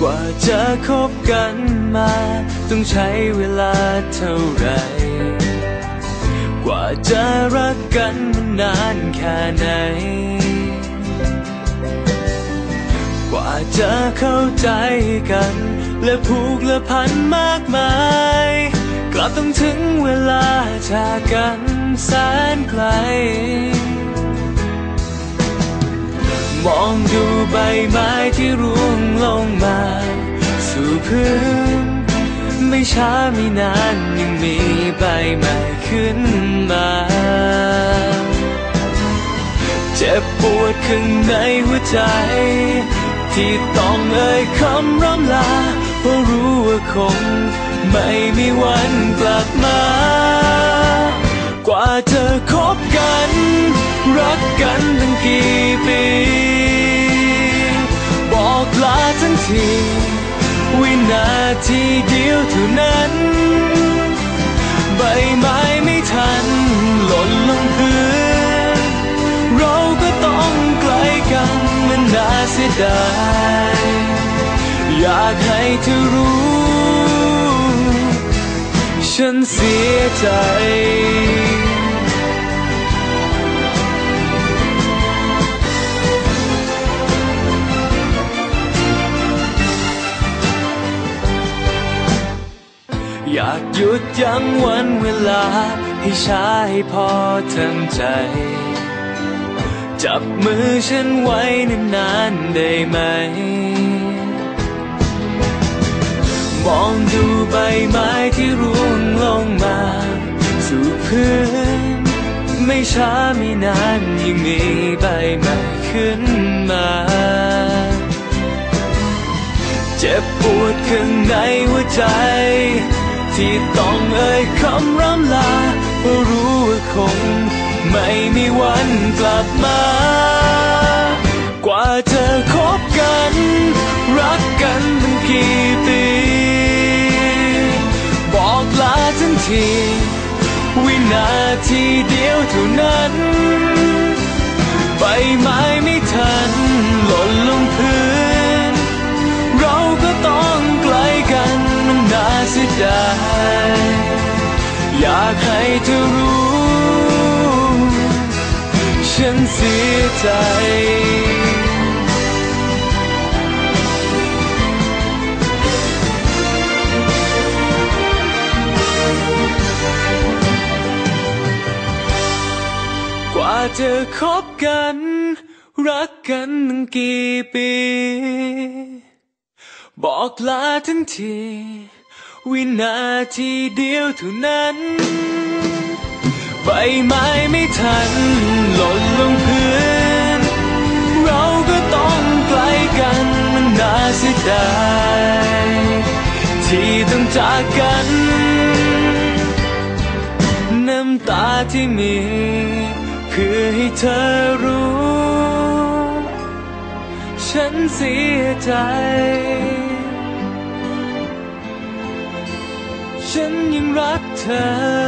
กว่าจะคบกันมา ต้องใช้เวลาเท่าไหรกว่าจะรักกันมันนานแค่ไหน กว่าจะเข้าใจกัน และผูกและพันมากมาย กลับต้องถึงเวลาจากกันแสนไกล มองดูใบไม้ที่ร่วงลงมา สู่พื้น ไม่ช้าไม่นานยังมีใบใหม่ขึ้นมา เจ็บปวดข้างในหัวใจ ที่ต้องเอ่ยคำร่ำลา เพราะรู้ว่าคงไม่มีวันกลับมา กว่าจะคบกัน รักกันตั้งกี่ ทีเดียวเท่านั้น ใบไม้ไม่ทันหล่นลงพื้น เราก็ต้องไกลกันมันน่าเสียดายอยากให้เธอรู้ ฉันเสียใจ อยากหยุดยั้งวันเวลา ให้ช้าให้พอทั้งใจ จับมือฉันไว้นานๆได้ไหม มองดูใบไม้ที่ร่วงลงมา สู่พื้น ไม่ช้าไม่นานยังมีใบใหม่ขึ้นมาเจ็บปวดข้างในหัวใจ ที่ต้องเอ่ยคำร่ำลาเพราะรู้ว่าคงไม่มีวันกลับมา กว่าจะคบกัน รักกันตั้งกี่ปี บอกลาทันที วินาทีเดียวเท่านั้นใบไม้ไม่ากให้เธอรู้ ฉันเสียใจ กว่าจะคบกัน รักกันตั้งกี่ปี บอกลาทันที วินาทีเดียวเท่านั้น ใบไม้ไม่ทันหล่นลงพื้น เราก็ต้องไกลกันมันน่าเสียดายที่ต้องจากกัน น้ำตาที่มีเพื่อให้เธอรู้ ฉันเสียใจ รักเธอ